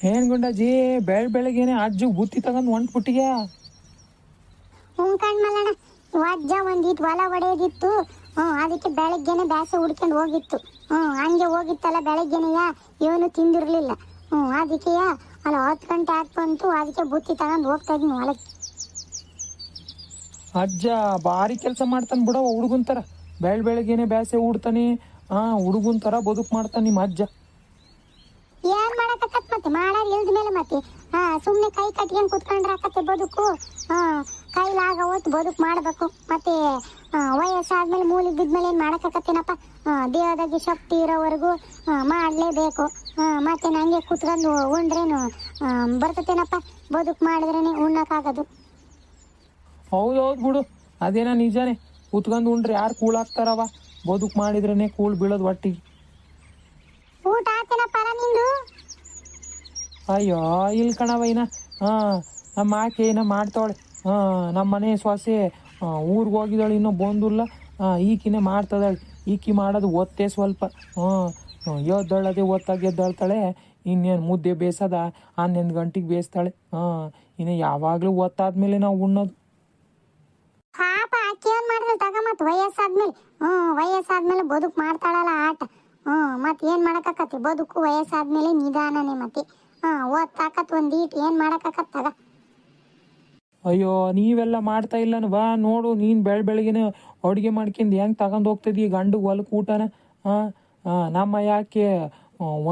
ಏನ್ ಗುಂಡಾಜಿ ಬೆಳ್ ಬೆಳಗ್ಗೆನೆ ಅಜ್ಜು ಬುತ್ತಿ ತಗೊಂಡ್ ಹೊಂಟ್ಬಿಟ್ಟಿಯ ಹ್ಞೂ ಅಜ್ಜ ವಜ್ಜ ಒಂದಿಟ್ಟು ಹೊಲ ಹೊಡೆಯೋದಿತ್ತು ಹ್ಞೂ ಅದಕ್ಕೆ ಬೆಳಗ್ಗೆನೆ ಬ್ಯಾಸೆ ಹುಡ್ಕೊಂಡು ಹೋಗಿತ್ತು. ಹ್ಞೂ ಹಂಗೆ ಹೋಗಿತ್ತಲ್ಲ ಬೆಳಗ್ಗೆನೆಯ ಇವನು ತಿಂದಿರ್ಲಿಲ್ಲ. ಹ್ಞೂ ಅದಕ್ಕೆಯ ಅಲ್ಲ ಹತ್ತು ಗಂಟೆ ಆಗ್ ಬಂತು ಅದಕ್ಕೆ ಬುತ್ತಿ ತಗೊಂಡು ಹೋಗ್ತಾ ಇದ್ನು ಹೊಲಕ್ಕೆ ಅಜ್ಜ ಭಾರಿ ಕೆಲಸ ಮಾಡ್ತಾನೆ ಬಿಡವ ಹುಡುಗನ್ ತರ. ಬೆಳ್ ಬೆಳಗ್ಗೆನೆ ಬ್ಯಾಸೆ ಉಡ್ತಾನೆ ಹಾ ಹುಡುಗನ್ ತರ ಬದುಕು ಮಾಡ್ತಾನೆ ನಿಮ್ಮ ಅಜ್ಜ. ಏನ್ ಮಾಡಕತ್ತ ಮತ್ತೆ? ಮಾಡಾರ ಇಲ್ದ ಮೇಲೆ ಮತ್ತೆ. ಹಾ, ಸುಮ್ನೆ ಕೈ ಕಟ್ಕೊಂಡ್ ಕುತ್ಕೊಂಡ್ರೆ ಆಕತ್ತೆ ಬದುಕು. ಹಾ, ಕೈಲಾಗ ಹೊತ್ತು ಬದುಕು ಮಾಡ್ಬೇಕು. ಮತ್ತೆ ವಯಸ್ಸಾದ್ಮೇಲೆ ಮೂಲಿ ಬಿದ್ಮೇಲೆ ಏನ್ ಮಾಡಕತ್ತೇನಪ್ಪ? ದೇಹದಾಗಿ ಶಕ್ತಿ ಇರೋವರೆಗೂ ಮಾಡಲೇಬೇಕು. ಮತ್ತೆ ನಂಗೆ ಕುತ್ಕೊಂಡು ಉಂಡ್ರೇನು ಬರ್ತತೇನಪ್ಪ? ಬದುಕು ಮಾಡಿದ್ರೇನೆ ಉಣ್ಣಕ್ಕಾಗೋದು. ಹೌದೌದು ಬಿಡು. ಅದೇನ ನಿಜಾನೇ? ಕುತ್ಕೊಂಡು ಉಂಡ್ರೆ ಯಾರು ಕೂಳಾಗ್ತಾರವ? ಬದುಕು ಮಾಡಿದ್ರೇನೆ ಕೂಳ್ ಬೀಳೋದು ಒಟ್ಟಿಗೆ ಊಟ ಆತೇನಪ್ಪ ನಿಂದು ಅಯ್ಯೋ ಇಲ್ಲಿ ಕಣವ ಇನ್ನ ಹಾ ನಮ್ಮ ಆಕೆ ಏನ ಮಾಡ್ತಾವಳೆ. ಹಾಂ ನಮ್ಮ ಮನೆ ಸೊಸೆ ಊರಿಗೆ ಹೋಗಿದ್ದಾಳೆ, ಇನ್ನೂ ಬಂದಿಲ್ಲ. ಈಕಿನೇ ಮಾಡ್ತದಾಳೆ. ಈಕಿ ಮಾಡೋದು ಒತ್ತೆ ಸ್ವಲ್ಪ. ಹ್ಞೂ ಎದ್ದಳದೆ ಒತ್ತಾಗಿ ಎದ್ದಾಳ್ತಾಳೆ. ಇನ್ನೇನು ಮುದ್ದೆ ಬೇಸದ, ಹನ್ನೊಂದು ಗಂಟೆಗೆ ಬೇಯಿಸ್ತಾಳೆ ಹಾಂ ಇನ್ನು ಯಾವಾಗಲೂ ಒತ್ತಾದ್ಮೇಲೆ ನಾವು ಉಣ್ಣೋದು. ಪಾಪ ವಯಸ್ಸಾದ್ಮೇಲೆ. ಬದುಕು ಮಾಡ್ತಾಳಲ್ಲ ಆಟ. ಹ್ಮ್ ಮತ್ತೆ ಏನು ಮಾಡೋಕ್ಕಾಕತಿ ಬದುಕು ವಯಸ್ಸಾದ್ಮೇಲೆ ನಿಧಾನನೇ ಮತ್ತೆ. ಅಯ್ಯೋ, ನೀವೆಲ್ಲ ಮಾಡ್ತಾ ಇಲ್ಲನ, ಬಾ, ನೋಡು, ನೀನು ಬೆಳ ಬೆಳಗಿನ ಅಡುಗೆ ಮಾಡ್ಕೊಂಡು ಹೆಂಗ್ ತಗೊಂಡು ಹೋಗ್ತಿದ್ದೀಯ ಗಂಡು ಹೊಲಕ್ಕೆ ಊಟನ? ನಮ್ಮ ಯಾಕೆ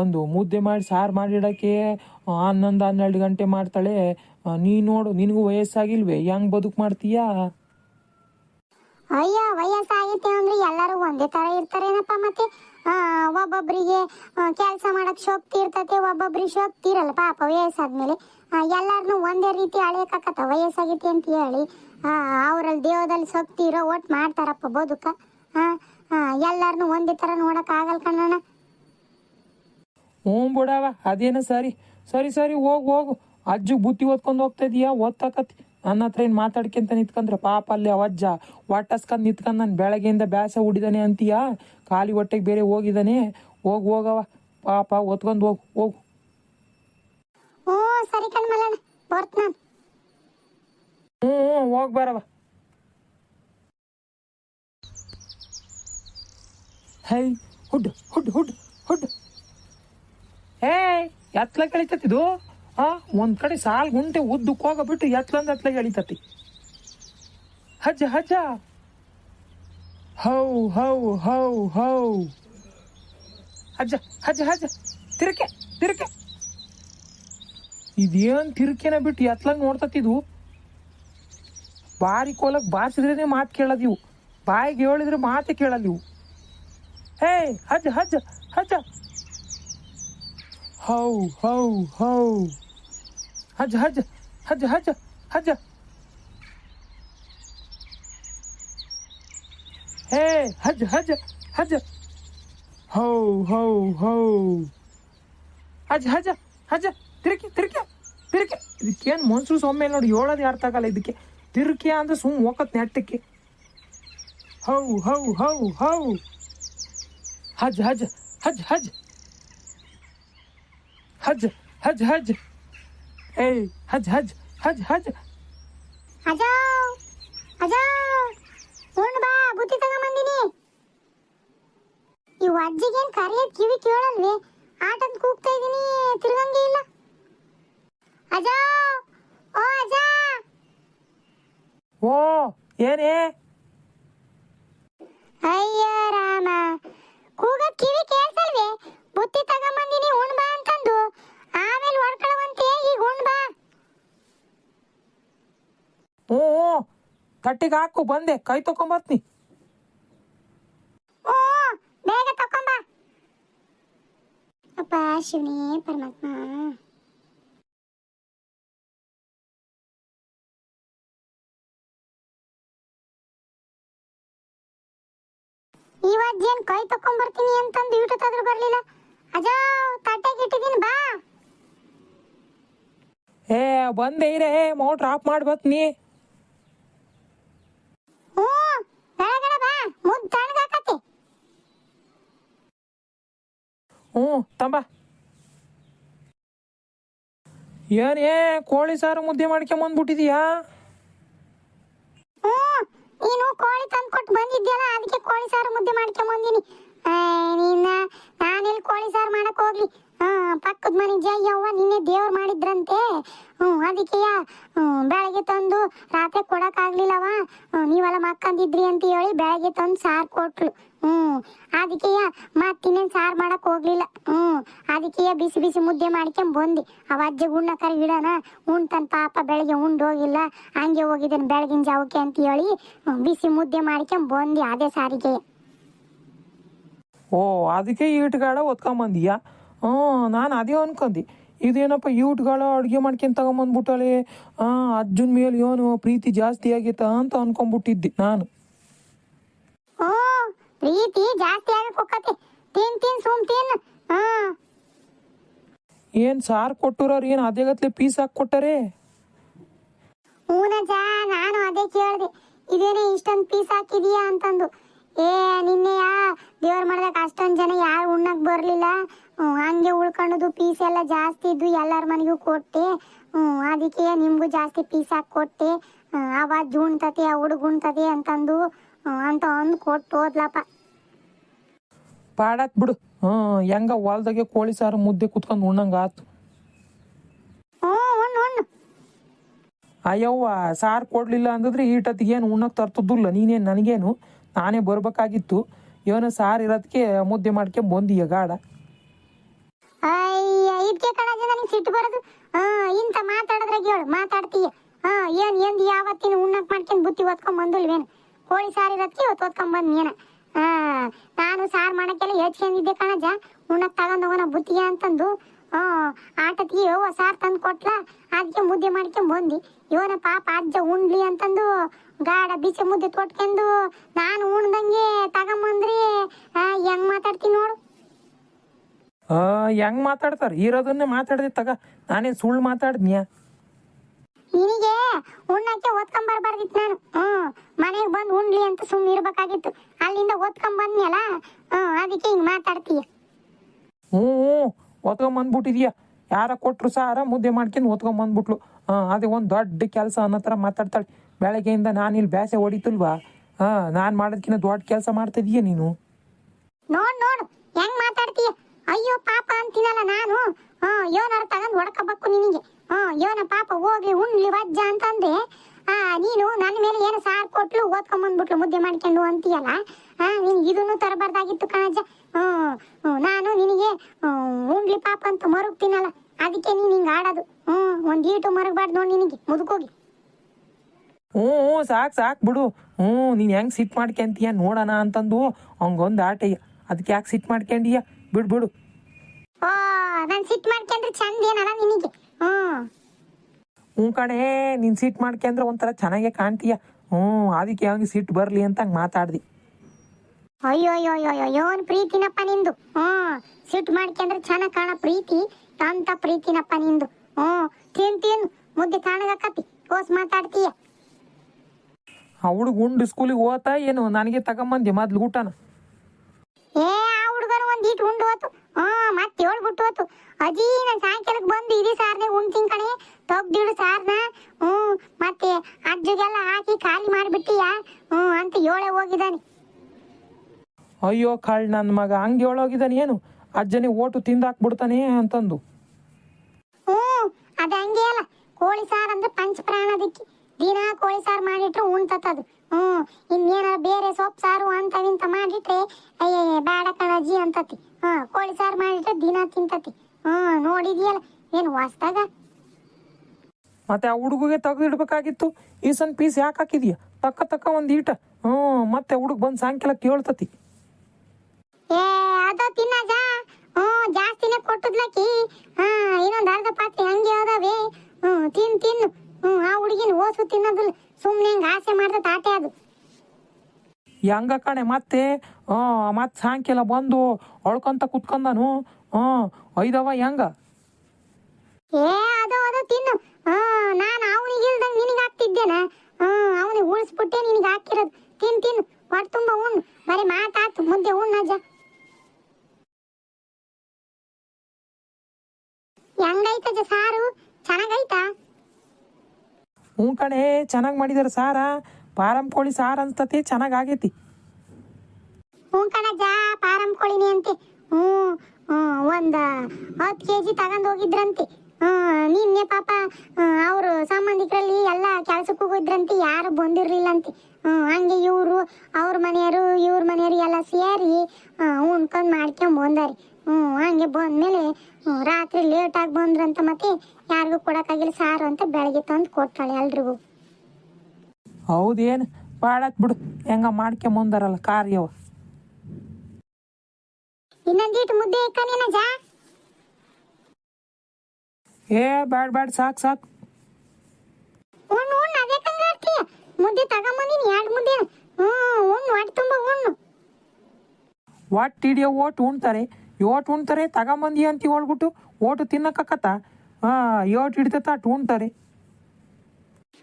ಒಂದು ಮುದ್ದೆ ಮಾಡಿ, ಸಾರು ಮಾಡಿಡಕ್ಕೆ ಹನ್ನೊಂದು ಹನ್ನೆರಡು ಗಂಟೆ ಮಾಡ್ತಾಳೆ. ನೀ ನೋಡು, ನಿನಗೂ ವಯಸ್ಸಾಗಿಲ್ವೇ, ಹೆಂಗ್ ಬದುಕು ಮಾಡ್ತೀಯಾ? ಅಯ್ಯ ವಯಸ್ಸಾಗೈತೆ ಅಂದ್ರೆ ಎಲ್ಲರೂ ಒಂದೇ ತರ ಇರ್ತಾರೇನಪ್ಪ ಮತ್ತೆ? ಒಬ್ಬೊಬ್ಬರಿಗೆ ಕೆಲಸ ಮಾಡಕ್ ಶಕ್ತಿ ಇರ್ತತೆ, ಒಬ್ಬೊಬ್ರಿಗೆ ಶಕ್ತಿ ಇರಲ್ಲ. ಪಾಪ ವಯಸ್ಸಾದ್ಮೇಲೆ ಎಲ್ಲಾರನು ಒಂದೇ ರೀತಿ ಅಳೆಯಕ್ಕಾಕತ್ತ ವಯಸ್ಸಾಗೈತಿ ಅಂತ ಹೇಳಿ ಅವ್ರಲ್ಲಿ ದೇಹದಲ್ಲಿ ಶಕ್ತಿ ಇರೋ ಒಟ್ಟು ಮಾಡ್ತಾರಪ್ಪ ಬದುಕ. ಎಲ್ಲಾರನು ಒಂದೇ ತರ ನೋಡಕ್ ಆಗಲ್ ಕಣ್ಣಣ್ಣ. ಹ್ಞೂ ಬಿಡವ, ಅದೇನು ಸರಿ? ಸರಿ ಸರಿ, ಹೋಗು ಹೋಗು. ಅಜ್ಜು ಬುತ್ತಿ ಓದ್ಕೊಂಡು ಹೋಗ್ತಾ ಇದೀಯಾ? ಓದ್ತಾಕತ್ತಿ ನನ್ನ ಹತ್ರ ಏನು ಮಾತಾಡ್ಕೊಂತ ನಿಂತ್ಕೊಂಡ್ರೆ? ಪಾಪ ಅಲ್ಲಿ ಅವಜ್ಜ. ವಾಟಸ್ಕೊಂಡ್ ನಿಂತ್ಕೊಂಡು ನಾನು ಬೆಳಗ್ಗೆಯಿಂದ ಬ್ಯಾಸ ಉಡಿದಾನೆ ಅಂತೀಯಾ? ಖಾಲಿ ಹೊಟ್ಟೆಗೆ ಬೇರೆ ಹೋಗಿದ್ದಾನೆ ಹೋಗ್ ಹೋಗವ ಪಾಪ ಒತ್ಕೊಂಡು ಹೋಗು ಹೋಗು. ಹ್ಞೂ ಹೋಗಿ ಬರವ ಹೈ ಹುಡ್ ಹುಡ್ ಹುಡ್ ಹುಡ್. ಹೇ ಎತ್ಲ ಕಳಿತತಿದು ಆ, ಒಂದ್ ಕಡೆ ಸಾಲ್ ಗುಂಟೆ ಉದ್ದಕ್ಕೆ ಹೋಗಬಿಟ್ಟು ಎತ್ಲಂದ ಎತ್ಲ ಎಳಿತತಿ. ಹಜ್ಜ ಹಜ್ಜ. ಹೌ ಹೌ ಹೌ ಹೌ. ಹಜ್ಜ ಹಜ್ಜ ಹಜ್ಜ. ತಿರುಕೆ ತಿರುಕೆ. ಇದೇನ್ ತಿರುಕೆನ ಬಿಟ್ಟು ಎತ್ಲಂಗ್ ನೋಡ್ತತಿದು ಬಾರಿ ಕೋಲಕ್ ಬಾರಿಸಿದ್ರೇನೆ ಮಾತು ಕೇಳೋದು ಇವು ಬಾಯಿಗೆ ಹೇಳಿದ್ರೆ ಮಾತು ಕೇಳಲ್ಲ ಇವು ಹೇ, ಹಜ್ಜ ಹಜ್ಜ ಹಜ್ಜ. ಹೌ ಹೌ ಹೌ. ಹಜ್ಜ ಹಜ್ಜ ಹಜ್ಜ ಹಜ್ಜ ಹಜ್ಜ ಹೇ ಹಜ್ಜ ಹಜ್ಜ ಹಜ್ಜ ಹೌ ಹೌ ಹೌ ಹಜ್ಜ ಹಜ್ಜ ಹಜ್ಜ ತಿರುಕಿ ತಿರುಕಿ ತಿರುಕಿ ಇದಕ್ಕೇನು ಮನ್ಸೂರು ಸೊಮ್ಮೆ ನೋಡಿ ಹೇಳೋದು ಯಾರು ತಗಲ್ಲ ಇದಕ್ಕೆ. ತಿರುಕಿ ಅಂದ್ರೆ ಸುಮ್ ಹೋಗತ್ ನೆಟ್ಟಕ್ಕೆ. ಹೌ ಹೌ ಹೌ ಹೌ. ಹಜ್ ಹಜ್ ಹಜ್. ಹಜ್ ಹಜ್ ಹಜ್ ಹಜ್. ಏಯ್ ಹಜ್ ಹಜ್ ಹಜ್ ಹಜ್ ಅಜೋ ಅಜೋ ಉಣ್ಣು ಬಾ ಬುತ್ತಿ ತಗೊಂಬಂದಿನಿ ಈ ಅಜ್ಜಿಗೇನ್ ಕರೆಯೋದ್ ಕಿವಿ ಕೇಳಲ್ವೇ ಆಟದ ಕೂಗ್ತಾ ಇದೀನಿ ತಿರ್ಗಂಗೆ ಇಲ್ಲ ಅಜೋ ಓ ಅಜ ಓ ಏನೇ ಅಯ್ಯೋ ರಾಮ ಕೂಗದ್ ಕಿವಿ ಕೇಳ್ಸಲ್ವೇ ಬುತ್ತಿ ತಗೊಂಬಂದಿನಿ ಉಣ್ ಬಾ ಅಂತಂದು ಆಮೇಲೆ ಹೊಡ್ಕೊಳವಂತೆ ಈಗ ಉಣ್ ಬಾ ಹ್ಞೂ ಹ್ಞೂ ತಟ್ಟಿಗೆ ಹಾಕು ಬಂದೆ. ಕೈ ತಕೊಂಬರ್ತೀನಿ ಓ ಬೇಗ ತಕೊಂಬ ಅಪ್ಪ ಶಿವನೇ ಪರಮಾತ್ಮ. ಇವತ್ತೇನ್ ಕೈ ತಕೊಂಬರ್ತೀನಿ ಅಂತಂದು ಇಟ್ಟತಾದ್ರೂ ಬರ್ಲಿಲ್ಲ? ಅಜೋ ತಟ್ಟೆಗೆ ಇಟ್ಟಿದ್ದೀನಿ ಬಾ. ಏ ಬಂದೆ ಇರೇ. ಮೋಟ್ರ್ ಆಫ್ ಮಾಡ್ಬತ್ನಿ ಹ್ಞೂ ಬೆಳಗಡೆ ಬಾ ಮುದ್ದು ತಣ್ಣಗಾಕತಿ ಹ್ಞೂ ತಂಬ. ಏನೇ ಕೋಳಿ ಸಾರು ಮುದ್ದೆ ಮಾಡ್ಕೊಂಬಂದ್ಬಿಟ್ಟಿದೀಯಾ ನೀನು ಕೋಳಿ ತಂದು ಕೊಟ್ಟು ಬಂದಿದ್ಯಲ್ಲ ಅದಕ್ಕೆ ಕೋಳಿ ಸಾರು ಮುದ್ದೆ ಮಾಡ್ಕೊಂಡ್ ಬಂದಿನಿ. ನಿನ್ನ ನಾನೆಲ್ಲಿ ಕೋಳಿ ಸಾರು ಮಾಡಕ್ ಹೋಗ್ಲಿ? ಪಕ್ಕದ ಮನೆ ಜಯ್ಯವ್ವ ನಿನ್ನೆ ದೇವ್ರು ಮಾಡಿದ್ರಂತೆ. ಹ್ಮ್ ಅದಕ್ಕೆಯ ಬೆಳಗ್ಗೆ ತಂದು ರಾತ್ರಿ ಕೊಡಕ್ ಆಗ್ಲಿಲ್ಲವ. ಹ್ಮ್, ನೀವೆಲ್ಲ ಮಕ್ಕಂದಿದ್ರಿ ಅಂತ ಹೇಳಿ ಬೆಳಗ್ಗೆ ತಂದು ಸಾರು ಕೊಟ್ರು ಹ್ಮ್ ಅದಕ್ಕೆಯ ಮತ್ತಿನ್ನೇನು ಸಾರು ಮಾಡಕ್ ಹೋಗ್ಲಿಲ್ಲ. ಹ್ಮ್ ಅದಕ್ಕೆಯ ಬಿಸಿ ಬಿಸಿ ಮುದ್ದೆ ಮಾಡ್ಕೊಂಡ್ ಬಂದಿ. ಅವ ಅಜ್ಜ ಗುಣ್ಣ ಕರಿ ಇಡನ ಉಣ್ತನ್ ಪಾಪ ಬೆಳಗ್ಗೆ ಉಂಡು ಹೋಗಿಲ್ಲ. ಹಂಗೆ ಹೋಗಿದ್ದೇನೆ ಬೆಳಗಿನ ಜಾವಕ್ಕೆ ಅಂತ ಹೇಳಿ ಬಿಸಿ ಮುದ್ದೆ ಮಾಡ್ಕೊಂಡ್ ಬಂದಿ ಅದೇ ಸಾರಿಗೆ. ಓ ಅದಕ್ಕೆ ಈಟ್ಗಾಡ ಒತ್ಕೊಂಬಂದೀಯಾ ಹ್ಞೂ ನಾನು ಅದೇ ಅನ್ಕೊಂಡಿ. ಇದೇನಪ್ಪ ಯೂಟ್ಗಳು ಅಡುಗೆ ಮಾಡ್ಕೊಂಡು ತಗೊಂಬಂದ್ಬಿಟ್ಟಲೆ ಹಾಂ ಅಜ್ಜನ ಮೇಲೆ ಏನು ಪ್ರೀತಿ ಜಾಸ್ತಿ ಆಗೈತ ಅಂತ ಅನ್ಕೊಂಡ್ಬಿಟ್ಟಿದ್ದೆ ನಾನು. ಓ ಪ್ರೀತಿ ಜಾಸ್ತಿ ಆಗಕ್ಕೆ ತಿನ್ ತಿನ್ ಸುಮ್ ತಿನ್. ಏನು ಸಾರು ಕೊಟ್ಟವ್ರವ್ರು ಏನು ಅದೇ ಗತ್ಲೆ ಪೀಸ್ ಹಾಕಿ ಕೊಟ್ಟಾರೆ? ಹೂನಜ್ಜ ನಾನು ಅದೇ ಕೇಳ್ದೆ. ಇದೇನೇ ಇಷ್ಟೊಂದು ಪೀಸ್ ಹಾಕಿದೀಯಾ ಅಂತಂದು. ಏ ನಿನ್ನೆಯ ದೇವ್ರ ಮಾಡ್ದಾಗ ಅಷ್ಟೊಂದು ಜನ ಯಾರು ಉಣ್ಣಕ್ ಬರ್ಲಿಲ್ಲ. ಹ್ಮ್, ಹಂಗೆ ಉಳ್ಕೊಂಡದು ಪೀಸ್ ಎಲ್ಲ ಜಾಸ್ತಿ ಇದ್ದು ಎಲ್ಲರ ಮನೆಗೂ ಕೊಟ್ಟೆ. ಹ್ಮ್ ಅದಕ್ಕೆ ನಿಮ್ಗೂ ಜಾಸ್ತಿ ಪೀಸ್ ಹಾಕಿ ಕೊಟ್ಟೆ. ಹ್ಮ್, ಅವ ಅಜ್ಜ ಉಣ್ತತೆ ಆ ಹುಡುಗ ಉಣ್ತತಿ ಅಂತಂದು ಅಂತ ಅಂದು ಕೊಟ್ಟು ಹೋದ್ಲಪ್ಪ. ಪಾಡತ್ ಬಿಡು. ಹ್ಞೂ ಹೆಂಗ ಹೊಲ್ದಾಗೆ ಕೋಳಿ ಸಾರು ಮುದ್ದೆ ಕುತ್ಕೊಂಡು ಉಣ್ಣಂಗ ಆತು. ಅಯ್ಯವ್ವ ಸಾರು ಕೊಡ್ಲಿಲ್ಲ ಅಂದಿದ್ರೆ ಈಟತ್ತಿಗೆ ಏನು ಉಣ್ಣಕ್ಕೆ ತರ್ತದಿಲ್ಲ ನೀನೇನು ನನಗೇನು? ನಾನೇ ಬರ್ಬೇಕಾಗಿತ್ತು. ಇವನು ಸಾರ್ ಇರೋದಕ್ಕೆ ಮುದ್ದೆ ಮಾಡ್ಕೊಂಡ್ ಬಂದಿ ಗಾಡ ಅಯ್ಯ, ಇದಕ್ಕೆ ಕಣಜ ನನಗೆ ಸಿಟ್ಟು ಬರೋದು? ಇಂತ ಮಾತಾಡಿದ್ರೆ ಹೇಳು, ಮಾತಾಡ್ತೀಯ. ಹಾ, ಏನ್ ಏನ್ ಯಾವತ್ತಿನ ಉಣ್ಣಕ್ ಮಾಡ್ಕೊಂಡ್ ಬುತ್ತಿ ಓದ್ಕೊಂಡ್ ಬಂದಿಲ್ವೇನು? ಕೋಳಿ ಸಾರ್ ಇರೋದಕ್ಕೆ ಇವತ್ತು ಓದ್ಕೊಂಡ್ ಬಂದ್ ನೀನ. ನಾನು ಸಾರು ಮಾಡಕ್ಕೆಲ್ಲ ಹೆಚ್ಕೊಂಡಿದ್ದೆ ಕಣಜ. ಉಣ್ಣಕ್ ತಗೊಂಡ್ ಹೋಗೋಣ ಬುತ್ತಿಗೆ ಅಂತಂದು. ಆಟಕ್ಕೆ ಸಾರ್ ಸಾರು ತಂದು ಕೊಟ್ಲ ಅದಕ್ಕೆ ಮುದ್ದೆ ಮಾಡ್ಕೊಂಡ್ ಬಂದಿ. ಇವನ ಪಾಪ ಅಜ್ಜ ಉಣ್ಲಿ ಅಂತಂದು ಗಾಡ ಬೀಚ ಮುದ್ದೆ ತೊಟ್ಕೊಂಡು ನಾನು ಉಣ್ದಂಗೆ ತಗೊಂಬಂದ್ರಿ ಹೆಂಗ್ ಮಾತಾಡ್ತೀನಿ ನೋಡು. ಆ, ಹೆಂಗ್ ಮಾತಾಡ್ತಾರ? ಇರೋದನ್ನೇ ಮಾತಾಡ್ದಿ ತಗ. ನಾನೇನ್ ಸುಳ್ಳು ಮಾತಾಡ್ದ್ನ್ಯಾ? ನಿನಗೆ ಉಣ್ಣಕ್ಕೆ ಓದ್ಕೊಂಡ್ ಬರ್ಬಾರ್ದಿತ್ತು ನಾನು. ಹ್ಮ್ ಮನೆಗೆ ಬಂದು ಉಣ್ಲಿ ಅಂತ ಸುಮ್ಮನೆ ಇರ್ಬೇಕಾಗಿತ್ತು. ಅಲ್ಲಿಂದ ಓದ್ಕೊಂಡ್ ಬಂದ್ನಲ್ಲ ಹ್ಮ್ ಅದಕ್ಕೆ ಹಿಂಗ್ ಮಾತಾಡ್ತೀಯ. ಹ್ಞೂ ಹ್ಞೂ ಒತ್ಕೊಂಬಂದ್ಬಿಟ್ಟಿದ್ಯಾ ಯಾರ ಕೊಟ್ರು ಸಾರ ಮುದ್ದೆ ಮಾಡ್ಕೊಂಡು ಒತ್ಕೊಂಬಂದ್ಬಿಟ್ಲು ಹಾಂ ಅದೇ ಒಂದು ದೊಡ್ಡ ಕೆಲಸ ಅನ್ನೋ ಥರ ಮಾತಾಡ್ತಾಳೆ. ಬೆಳಗ್ಗೆಯಿಂದ ನಾನು ಇಲ್ಲಿ ಬ್ಯಾಸೆ ಹೊಡಿತಲ್ವಾ? ಹಾಂ ನಾನು ಮಾಡೋದಕ್ಕಿಂತ ದೊಡ್ಡ ಕೆಲಸ ಮಾಡ್ತಿದೀಯ ನೀನು? ನೋಡ್, ನೋಡು, ಹೆಂಗ್ ಮಾತಾಡ್ತೀಯ ಅಯ್ಯೋ, ಪಾಪ ಅಂತೀನಲ್ಲ ನಾನು. ಹಾ ಯೋನಾರ ತಗೊಂಡ್ ಹೊಡ್ಕೋಬೇಕು ನಿನಗೆ. ಹಾ ಯೋನ ಪಾಪ ಹೋಗ್ಲಿ, ಉಣ್ಲಿ, ವಜ್ಜ ಅಂತಂದ್ರೆ ಆ, ನೀನು ನನ್ನ ಮೇಲೆ ಏನು ಸಾರ್ ಕೊಟ್ಲು, ಓದ್ಕೊಂಬಂದ್ಬಿಟ್ಲು, ಮುದ್ದೆ ಮಾಡ್ಕೊಂಡು ಅಂತೀಯಲ್ಲ? ಆ, ನೀನ್ ಇದನ್ನು ತರಬಾರ್ದಾಗಿತ್ತು ಕಣಜ ಹ್ಮ್ ನಾನು ನಿನಗೆ ಉಣ್ಲಿ ಪಾಪ ಅಂತ ಮರುಗ್ತೀನಲ್ಲ. ಅದಕ್ಕೆ ನೀನ್ ಹಿಂಗ್ ಆಡೋದು. ಹ್ಮ್ ಒಂದ್ ಈಟು ಮರಗಬಾರ್ದು ನೋಡಿ ನಿನಗೆ, ಮುದುಕೋಗಿ. ಹ್ಞೂ ಹ್ಞೂ ಸಾಕು ಸಾಕು ಬಿಡು. ಹ್ಞೂ ನೀನು ಹೆಂಗೆ ಸಿಟ್ಟು ಮಾಡ್ಕೊಂತೀಯ ನೋಡೋಣ ಅಂತಂದು ಆಟ. ಆಟಯ್ಯ ಅದಕ್ಕೆ ಯಾಕೆ ಸಿಟ್ಟು ಮಾಡ್ಕೊಂಡೀಯ ಬಿಡು ಬಿಡು. ಓ ನಾನ್ ಸಿಟ್ ಮಾಡ್ಕೊಂಡ್ರೆ ಚಂದ ಏನಲ್ಲ ನಿನಗೆ? ಹ್ಞೂ. ಹ್ಞೂ ಕಣೇ ನೀನು ಸಿಟ್ಟು ಮಾಡ್ಕೊಂಡ್ರೆ ಒಂಥರ ಚೆನ್ನಾಗೇ ಕಾಣ್ತೀಯ. ಹ್ಞೂ ಅದಕ್ಕೆ ಹಂಗೆ ಸಿಟ್ಟು ಬರಲಿ ಅಂತ ಹಂಗೆ ಮಾತಾಡ್ದಿ. ಅಯ್ಯೋ ಅಯ್ಯೋ ಅಯ್ಯೋ ಅಯ್ಯೋ ಯೋನ್ ಪ್ರೀತಿನಪ್ಪ ನಿಂದು? ಹ್ಞೂ. ಸಿಟ್ಟು ಮಾಡ್ಕೊಂಡ್ರೆ ಚೆನ್ನಾಗಿ ಕಾಣ ಪ್ರೀತಿ ಅಂತ ಪ್ರೀತಿನಪ್ಪ ನಿಂದು. ಹ್ಞೂ. ತಿನ್ ತಿನ್ ಮುದ್ದೆ ಕಾಣಗಕ್ಕತಿ ಕೋಸ್ ಮಾತಾಡ್ತೀಯ. ಆ ಹುಡುಗ ಉಂಡು ಸ್ಕೂಲಿಗೆ ಹೋತಾ ಏನು? ನನಗೆ ತಗೊಂಬಂದಿ ಮೊದ್ಲು ಊಟನ. ಏ ಆ ಹುಡುಗನು ಒಂದ್ ಇಟ್ ಉಂಡು ಹೋತು. ಹ್ಮ್ ಮತ್ತೆ ಹೇಳ್ಬಿಟ್ಟು ಹೋತು. ಅಜ್ಜಿ ನಾನು ಸಾಯಂಕಾಲಕ್ಕೆ ಬಂದು ಇದೇ ಸಾರ್ನೆ ಉಣ್ತೀನಿ ಕಣೆ. ತೊಗ್ದಿಡು ಸಾರ್ನ. ಹ್ಞೂ ಮತ್ತೆ ಅಜ್ಜಿಗೆಲ್ಲ ಹಾಕಿ ಖಾಲಿ ಮಾಡಿಬಿಟ್ಟಿಯ? ಹ್ಞೂ ಅಂತ ಹೇಳೇ ಹೋಗಿದ್ದಾನೆ. ಅಯ್ಯೋ ಕಾಳ್ ನನ್ನ ಮಗ ಹಂಗೆ ಹೇಳೋಗಿದ್ದಾನೆ ಏನು? ಅಜ್ಜನೇ ಓಟು ತಿಂದಾಕ್ಬಿಡ್ತಾನೆ ಅಂತಂದು. ಹ್ಮ್ ಅದ ಹಂಗೆ ಅಲ್ಲ. ಕೋಳಿ ಸಾರ್ ಅಂದ್ರೆ ಪಂಚ ಪ್ರಾಣದಿಕ್ಕಿ ದಿನ ಕೋಳಿ ಸಾರು ಮಾಡಿಟ್ರು ಉಣ್ತದ ಹ್ಮ್ ಇನ್ನೇನ ಬೇರೆ ಸೊಪ್ಪು ಸಾರು ಅಂತವಿಂತ ಮಾಡಿಟ್ರೆ ಅಯ್ಯ ಬೇಡ ಕಣಜ್ಜಿ ಅಂತತಿ. ಹಾ ಕೋಳಿ ಸಾರು ಮಾಡಿಟ್ರೆ ದಿನ ತಿಂತತಿ. ಹ್ಮ್ ನೋಡಿದ್ಯಲ್ಲ ಏನು ವಾಸ್ತಾಗ ಮತ್ತೆ ಆ ಹುಡುಗಿಗೆ ತೆಗೆದಿಡ್ಬೇಕಾಗಿತ್ತು ಈ ಸಣ್ಣ ಪೀಸ್ ಯಾಕೆ ಹಾಕಿದೀಯ? ತಕ್ಕ ತಕ್ಕ ಒಂದು ಈಟ. ಹ್ಞೂ ಮತ್ತೆ ಹುಡುಗ ಬಂದು ಸಾಯಂಕಾಲ ಕೇಳ್ತತಿ. ಏ ಅದು ತಿನ್ನಜ ಹ್ಮ್ ಜಾಸ್ತಿನೇ ಕೊಟ್ಟದ್ಲಕ್ಕಿ ಹಾ ಇನ್ನೊಂದ್ ಅರ್ಧ ಪಾತ್ರೆ ಹಂಗೆ ಅದಾವೆ. ಹ್ಮ್ ತಿನ್ ತಿನ್ನು. ಹ್ಮ್ ಆ ಹುಡುಗಿನ ಓಸು ತಿನ್ನೋದು ಸುಮ್ಮನೆ ಹಂಗ ಆಸೆ ಮಾಡ್ದ ತಾಟೆ ಅದು. ಹೆಂಗ ಕಣೆ ಮತ್ತೆ ಹಾಂ ಮತ್ತೆ ಸಾಯಂಕಾಲ ಬಂದು ಅಳ್ಕೊಂತ ಕುತ್ಕೊಂಡನು ಹಾಂ ಐದವ ಹೆಂಗ? ಏ ಅದು ಅದು ತಿನ್ನು. ಹಾ ನಾನು ಇಲ್ದಂಗ ನಿನಗೆ ಹಾಕ್ತಿದ್ದೇನ ಹ್ಮ್ ಅವನಿಗೆ ಉಳಿಸ್ಬಿಟ್ಟೆ ನಿನಗೆ ಹಾಕಿರೋದು ತಿನ್ ತಿನ್ನು ಹೊಟ್ಟೆ ತುಂಬ ಉಣ್ಣು ಬರೀ ಮಾತಾತು ಮುದ್ದೆ ಉಣ್ಣಜ್ಜ ಹೆಂಗೈತಜ್ಜ ಸಾರು ಚೆನ್ನಾಗೈತಾ ಹ್ಞೂ ಕಣೆ ಚೆನ್ನಾಗಿ ಮಾಡಿದಾರೆ ಸಾರ. ಪಾರಂ ಕೋಳಿ ಸಾರು ಅನ್ಸ್ತತಿ ಚೆನ್ನಾಗಿ ಆಗೈತಿ. ಹ್ಞೂ ಕಣಜ್ಜ ಪಾರಂ ಕೋಳಿನಿ ಅಂತೆ. ಹ್ಞೂ ಒಂದು ಹತ್ತು ಕೆ ಜಿ ತಗೊಂಡು ಹೋಗಿದ್ರಂತೆ. ಹ್ಮ್, ನಿನ್ನೆ ಪಾಪ ಅವರು ಸಂಬಂಧಿಕರಲ್ಲಿ ಎಲ್ಲ ಕೆಲ್ಸಕ್ಕೆ ಹೋಗಿದ್ರಂತೆ ಯಾರು ಬಂದಿರಲಿಲ್ಲ ಅಂತೆ ಹ್ಮ್, ಹಂಗೆ ಇವರು ಅವ್ರ ಮನೆಯವರು ಇವ್ರ ಮನೆಯವರು ಎಲ್ಲ ಸೇರಿ ಉಣ್ಕೊಂಡು ಮಾಡ್ಕೊಂಡ್ ಬಂದಾರಿ. ಹ್ಞೂ ಹಂಗೆ ಬಂದ್ಮೇಲೆ ಮೇಲೆ ರಾತ್ರಿ ಲೇಟಾಗಿ ಬಂದ್ರಂತ ಮತ್ತೆ ಯಾರಿಗೂ ಕೊಡೋಕ್ಕಾಗಿಲ್ಲ ಸಾರು ಅಂತ ಬೆಳಗ್ಗೆ ತಂದು ಕೊಟ್ಟಾಳೆ ಎಲ್ರಿಗೂ. ಹೌದೇನು? ಬಾಳತ್ ಬಿಡು. ಹೆಂಗ ಮಾಡ್ಕೊಂಬಂದಾರಲ್ಲ ಕಾರ್ಯವ. ಇನ್ನೊಂದೀಟು ಮುದ್ದೆ ಇಕ್ಕನೇನಜ್ಜ ಏ ಬ್ಯಾಡ್ ಬ್ಯಾಡ್ ಸಾಕ್ ಸಾಕ್. ಉಣ್ಣು ಉಣ್ಣು ಅದೇ ಕಂಗಾಡ್ತೀಯ ಮುದ್ದೆ ತಗೊಂಬಂದಿನಿ ಎರಡು ಮುದ್ದೆ. ಹ್ಞೂ ಉಣ್ಣು ಹೊಟ್ಟೆ ತುಂಬ ಉಣ್ಣು. ಒಟ್ಟು ಹಿಡಿಯೋ ಓಟ್ ಉಣ್ತಾರೆ? ಓಟ್ ಉಣ್ತಾರೆ ತಗೊಂಬಂದಿ ಅಂತ ಹೇಳ್ಬಿಟ್ಟು ಓಟು ತಿನ್ನಕತ್ತ ಹಾಂ ಏಟ್ ಹಿಡಿತತ್ತ ಅಟ್ ಉಣ್ತಾರೆ.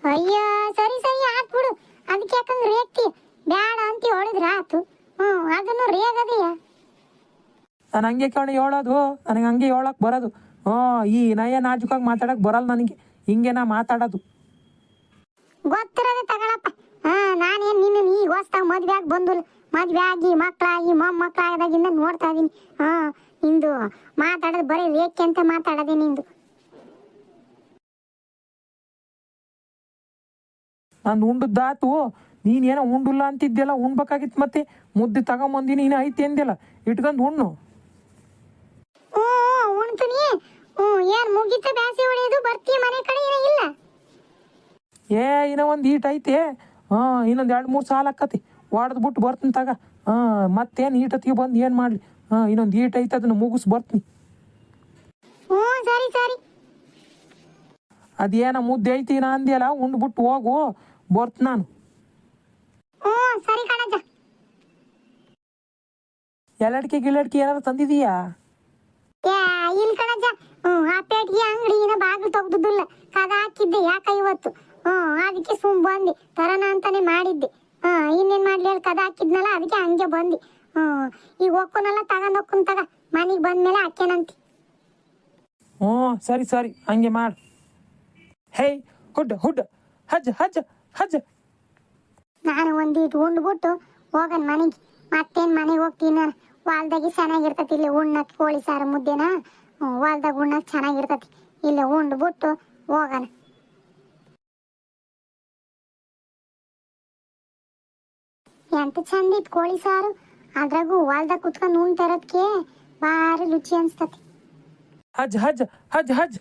ಅಯ್ಯೋ ಸರಿ ಸರಿ ಆತ್ ಬಿಡು. ಅದಕ್ಕೆ ಯಾಕಂದ್ರೆ ರೇಗ್ತಿ ಬ್ಯಾಡ ಅಂತ ಹೇಳಿದ್ರೆ ಆತು. ಹ್ಞೂ ಅದನ್ನು ರೇಗದೆಯಾ. ನಾನು ಹಂಗೆ ಕಣೆ ಹೇಳೋದು. ನನಗೆ ಹಂಗೆ ಹೇಳಕ್ ಬರೋದು. ಹ್ಞೂ ಈ ನಯ ನಾಜುಕಾಗಿ ಮಾತಾಡಕ್ ಬರಲ್ಲ ನನಗೆ. ಹಿಂಗೆ ನಾ ಮಾತಾಡೋದು. ಗೊತ್ತಿರೋದೆ ತಗೊಳಪ್ಪ. ಹಾ ನಾನೇನು ನಿನ್ನ ಈಗ ಹೊಸ್ತಾಗ ಮದ್ವೆ ಆಗಿ ಬಂದಿಲ್ಲ ಮದ್ವೆ ಆಗಿ ಮಕ್ಕಳಾಗಿ ಮೊಮ್ಮಕ್ಕಳಾಗದಾಗಿಂದ ನೋಡ್ತಾ ಇದೀನಿ. ಹಾ ನಿಂದು ಮಾತಾಡೋದು ಬರೀ ರೇಖೆ ಅಂತ ಮಾತಾಡೋದೆ ನಿಂದು. ನಾನ್ ಉಂಡದ್ದಾತು. ನೀನೇನೋ ಉಂಡಿಲ್ಲ ಅಂತಿದ್ದೆಲ್ಲ ಉಣ್ಬೇಕಾಗಿತ್ತು ಮತ್ತೆ. ಮುದ್ದೆ ತಗೊಂಬಂದಿನಿ ನೀನು ಐತಿ ಅಂದಿಲ್ಲ ಇಟ್ಕೊಂಡು ಉಣ್ಣು. ಏನು ಮುಗಿತ ಬ್ಯಾಸಿ ಹೊಡೆಯೋದು ಬರ್ತೀಯ ಮನೆ ಕಡೆ ಇಲ್ಲ? ಏ ಇನ್ನೊಂದ್ ಒಂದು ಈಟ್ ಐತೆ. ಹಾ ಇನ್ನೊಂದು ಎರಡು ಮೂರು ಸಾಲ ಆಕತಿ ಹೊಡೆದು ಬಿಟ್ಟು ಬರ್ತೀನಿ ತಗ. ಹಾಂ ಮತ್ತೇನು ಈಟತ್ತಿಗೆ ಬಂದು ಏನು ಮಾಡಲಿ? ಹಾಂ ಇನ್ನೊಂದು ಈಟ್ ಐತೆ ಅದನ್ನು ಮುಗಿಸ್ ಬರ್ತೀನಿ. ಅದೇನ ಸರಿ ಸರಿ. ಅದೇನೋ ಮುದ್ದೆ ಐತಿ ನಾ ಅಂದಿಯಲ್ಲ ಉಂಡ್ಬಿಟ್ಟು ಹೋಗು ಬರ್ತ್ ನಾನು. ಎಲ್ಲಡ್ಕಿ ಗಿಲ್ಲಡ್ಕೆ ಏನಾದ್ರು ತಂದಿದೀಯಾ? ಇಲ್ಲ ಕಣಜ್ಜ. ಆ ಪೇಟ್ಗೆ ಅಂಗಡಿನ ಬಾಗಿಲು ತೆಗ್ದುದಿಲ್ಲ. ಕದ ಹಾಕಿದ್ದೆ ಯಾಕ ಇವತ್ತು? ಹ್ಞೂ ಅದಕ್ಕೆ ಸುಮ್ ಬಂದಿ. ತರನ ಅಂತಾನೆ ಮಾಡಿದ್ದೆ. ಹಾ ಇನ್ನೇನ್ ಮಾಡ್ಲಿ ಹೇಳಿ ಕದ ಹಾಕಿದ್ನಲ್ಲ ಅದಕ್ಕೆ ಹಂಗೆ ಬಂದಿ ಹ್ಮ್ ಈಗ ಹೋಗ್ಕೊನಲ್ಲ ತಗೊಂಡ್ ಹೋಗ್ಕೊಂಡ್ ತಗ. ಮನೆಗೆ ಬಂದ್ಮೇಲೆ ಹಾಕ್ಯನಂತಿ. ಹ್ಞೂ ಸರಿ ಸರಿ ಹಂಗೆ ಮಾಡು. ಹೇ ಹುಡ್ ಹುಡ್ಡ ಹಜ್ ಹಜ್ ಹಜ್. ನಾನು ಒಂದೀಟು ಉಂಡ್ಬಿಟ್ಟು ಹೋಗನ್ ಮನೆಗೆ. ಮತ್ತೇನ್ ಮನೆಗ್ ಹೋಗ್ತೀನಿ ವಾಲ್ದಾಗಿ ಚೆನ್ನಾಗಿ ಚೆನ್ನಾಗಿರ್ತತಿ ಇಲ್ಲಿ ಉಣ್ಣಕ್ ಕೋಳಿ ಸಾರು ಮುದ್ದೆನ. ವಾಲ್ದಾಗ ಉಣ್ಣಕ್ ಚೆನ್ನಾಗಿರ್ತತಿ. ಇಲ್ಲಿ ಉಂಡ್ಬಿಟ್ಟು ಹೋಗಣ ಎಂತ ಚಂದ ಇತ್ತು ಕೋಳಿ ಸಾರು. ಅದ್ರಾಗೂ ಹೊಲ್ದಾಗ ಕುತ್ಕೊಂಡು ಉಣ್ ಇರೋದಕ್ಕೆ ಭಾರಿ ರುಚಿ ಅನ್ಸ್ತತಿ. ಹಜ್ ಹಜ್ ಹಜ್ ಹಜ್.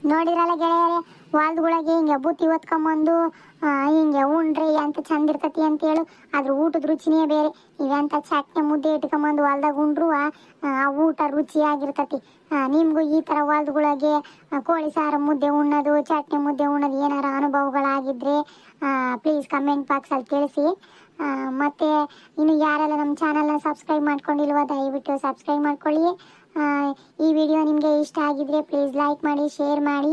ನೋಡಿರಲ್ಲ ಗೆಳೆಯರೇ ವಾಲ್ದೊಳಗೆ ಹಿಂಗೆ ಬುತ್ತಿ ಒತ್ಕೊಂಬಂದು ಆ, ಹಿಂಗೆ ಉಂಡ್ರಿ ಅಂತ ಚಂದ ಇರ್ತತಿ ಅಂತ ಹೇಳು. ಅದ್ರ ಊಟದ ರುಚಿನೇ ಬೇರೆ. ಇವೆಂತ ಚಟ್ನಿ ಮುದ್ದೆ ಇಟ್ಕೊಂಬಂದು ಹೊಲ್ದಾಗ ಉಂಡ್ರು ಆ ಊಟ ರುಚಿಯಾಗಿರ್ತತಿ ನಿಮಗೂ ಈ ಥರ ಹೊಲ್ದೊಳಗೆ ಕೋಳಿ ಸಾರು ಮುದ್ದೆ ಉಣ್ಣೋದು ಚಟ್ನಿ ಮುದ್ದೆ ಉಣ್ಣೋದು ಏನಾರ ಅನುಭವಗಳಾಗಿದ್ರೆ ಪ್ಲೀಸ್ ಕಮೆಂಟ್ ಬಾಕ್ಸಲ್ಲಿ ತಿಳಿಸಿ. ಮತ್ತು ಇನ್ನು ಯಾರೆಲ್ಲ ನಮ್ಮ ಚಾನಲ್ನ ಸಬ್ಸ್ಕ್ರೈಬ್ ಮಾಡ್ಕೊಂಡಿಲ್ವೋ ದಯವಿಟ್ಟು ಸಬ್ಸ್ಕ್ರೈಬ್ ಮಾಡ್ಕೊಳ್ಳಿ. ಈ ವಿಡಿಯೋ ನಿಮಗೆ ಇಷ್ಟ ಆಗಿದ್ರೆ ಪ್ಲೀಸ್ ಲೈಕ್ ಮಾಡಿ ಶೇರ್ ಮಾಡಿ.